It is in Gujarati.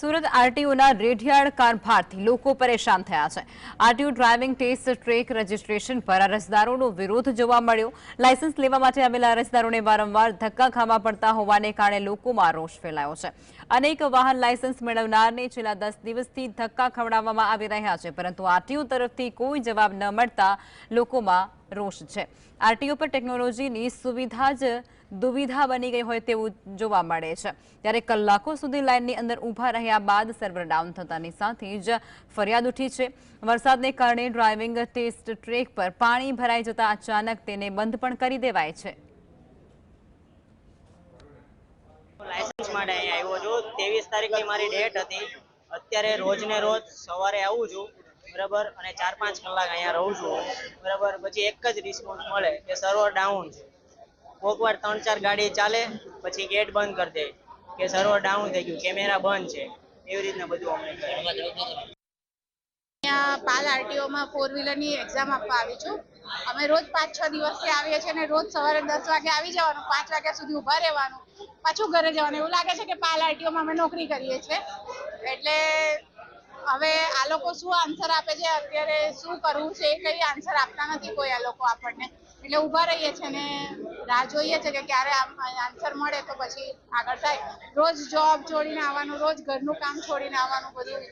સુરત આરટીઓના રેઢિયાળ કારભારથી લોકો પરેશાન થયા છે. RTO driving test track registration પર અરજદારોનો વિરોધ જોવા મળ્યો. લાયસન્સ લેવા માટે આવેલા અરજદારોને વારંવાર ધક્કા ખાવા પડતા હોવાને કારણે લોકોમાં રોષ ફેલાયો છે. અનેક વાહન લાયસન્સ મેળવનારને છેલ્લા દસ દિવસથી ધક્કા ખવડાવવામાં આવી રહ્યા છે, પરંતુ આરટીઓ તરફથી કોઈ જવાબ ન મળતા લોકોમાં રોષ છે. આરટીઓ પર ટેકનોલોજીની સુવિધા જ દુવિધા બની ગઈ હોય તેવું જોવા મળે છે. ત્યારે કલાકો સુધી લાઇનની અંદર ઊભા રહ્યા બાદ સર્વર ડાઉન થતાની સાથે જ ફરિયાદ ઉઠી છે. વરસાદને કારણે ડ્રાઇવિંગ ટેસ્ટ ટ્રેક પર પાણી ભરાઈ જતા અચાનક તેને બંધ પણ કરી દેવાય છે. લાયસન્સ માટે અહીંયા આવ્યો છું. ત્રેવીસ તારીખની મારી ડેટ હતી. અત્યારે રોજ ને રોજ સવારે આવું છું. બરાબર? અને ચાર પાંચ કલાક અહીંયા રહું છું. બરાબર? પછી એક જ રિસ્પોન્સ મળે કે સર્વર ડાઉન છે. કોક વાર ત્રણ ચાર ગાડી ચાલે, પછી ગેટ બંધ કરી દે કે સર્વર ડાઉન થઈ ગયું કેમેરા બંધ છે. એવી રીતના બધું અમે અહીંયા પાલ આરટીઓમાં ફોર વ્હીલરની એક્ઝામ આપવા આવી છું. અમે રોજ પાંચ છ દિવસથી આવીએ છીએ અને રોજ સવારે દસ વાગે આવી જવાનું, પાંચ વાગ્યા સુધી ઊભા રહેવાનું, પાછું ઘરે જવાનું. એવું લાગે છે કે પાલ આરટીઓમાં અમે નોકરી કરીએ છીએ. એટલે હવે આ લોકો શું આન્સર આપે છે? અત્યારે શું કરવું છે? એ કઈ આન્સર આપતા નથી કોઈ આ લોકો આપણને. એટલે ઊભા રહીએ છીએ ને રાહ જોઈએ છે કે ક્યારે આન્સર મળે તો પછી આગળ થાય. રોજ જોબ છોડીને આવવાનું, રોજ ઘરનું કામ છોડીને આવવાનું બધું.